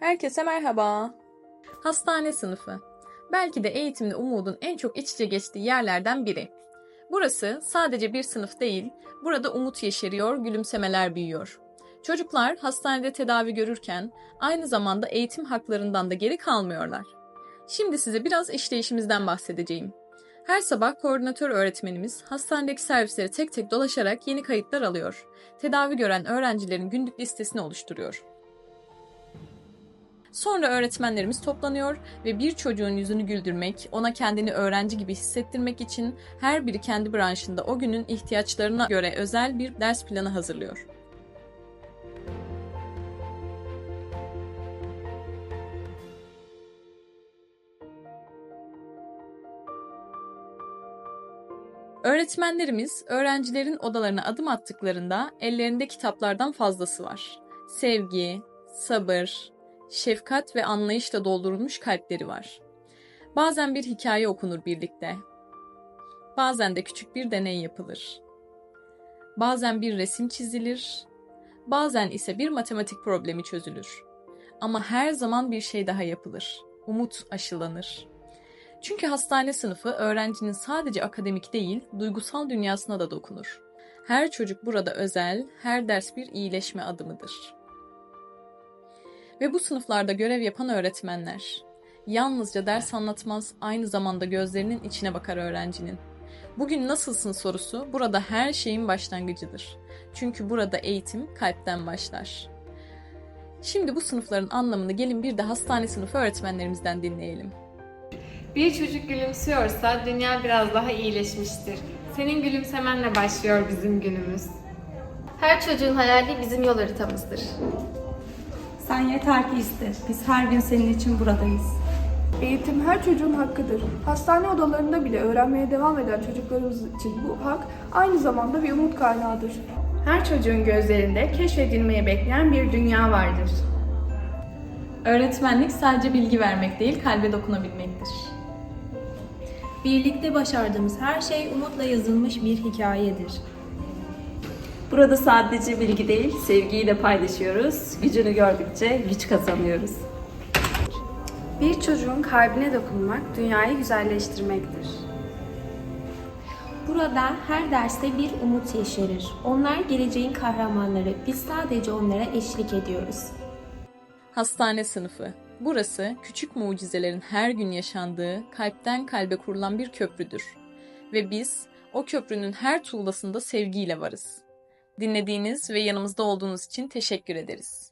Herkese merhaba. Hastane sınıfı. Belki de eğitimde umudun en çok iç içe geçtiği yerlerden biri. Burası sadece bir sınıf değil, burada umut yeşeriyor, gülümsemeler büyüyor. Çocuklar hastanede tedavi görürken aynı zamanda eğitim haklarından da geri kalmıyorlar. Şimdi size biraz işleyişimizden bahsedeceğim. Her sabah koordinatör öğretmenimiz hastanedeki servisleri tek tek dolaşarak yeni kayıtlar alıyor. Tedavi gören öğrencilerin günlük listesini oluşturuyor. Sonra öğretmenlerimiz toplanıyor ve bir çocuğun yüzünü güldürmek, ona kendini öğrenci gibi hissettirmek için her biri kendi branşında o günün ihtiyaçlarına göre özel bir ders planı hazırlıyor. Öğretmenlerimiz öğrencilerin odalarına adım attıklarında ellerinde kitaplardan fazlası var. Sevgi, sabır, şefkat ve anlayışla doldurulmuş kalpleri var. Bazen bir hikaye okunur birlikte. Bazen de küçük bir deney yapılır. Bazen bir resim çizilir. Bazen ise bir matematik problemi çözülür. Ama her zaman bir şey daha yapılır. Umut aşılanır. Çünkü hastane sınıfı öğrencinin sadece akademik değil, duygusal dünyasına da dokunur. Her çocuk burada özel, her ders bir iyileşme adımıdır. Ve bu sınıflarda görev yapan öğretmenler yalnızca ders anlatmaz, aynı zamanda gözlerinin içine bakar öğrencinin. Bugün nasılsın sorusu burada her şeyin başlangıcıdır. Çünkü burada eğitim kalpten başlar. Şimdi bu sınıfların anlamını gelin bir de hastane sınıfı öğretmenlerimizden dinleyelim. Bir çocuk gülümsüyorsa dünya biraz daha iyileşmiştir. Senin gülümsemenle başlıyor bizim günümüz. Her çocuğun hayali bizim yol haritamızdır. Sen yeter ki iste. Biz her gün senin için buradayız. Eğitim her çocuğun hakkıdır. Hastane odalarında bile öğrenmeye devam eden çocuklarımız için bu hak aynı zamanda bir umut kaynağıdır. Her çocuğun gözlerinde keşfedilmeyi bekleyen bir dünya vardır. Öğretmenlik sadece bilgi vermek değil, kalbe dokunabilmektir. Birlikte başardığımız her şey umutla yazılmış bir hikayedir. Burada sadece bilgi değil, sevgiyi de paylaşıyoruz. Gücünü gördükçe güç kazanıyoruz. Bir çocuğun kalbine dokunmak dünyayı güzelleştirmektir. Burada her derste bir umut yeşerir. Onlar geleceğin kahramanları. Biz sadece onlara eşlik ediyoruz. Hastane sınıfı. Burası küçük mucizelerin her gün yaşandığı, kalpten kalbe kurulan bir köprüdür. Ve biz o köprünün her tuğlasında sevgiyle varız. Dinlediğiniz ve yanımızda olduğunuz için teşekkür ederiz.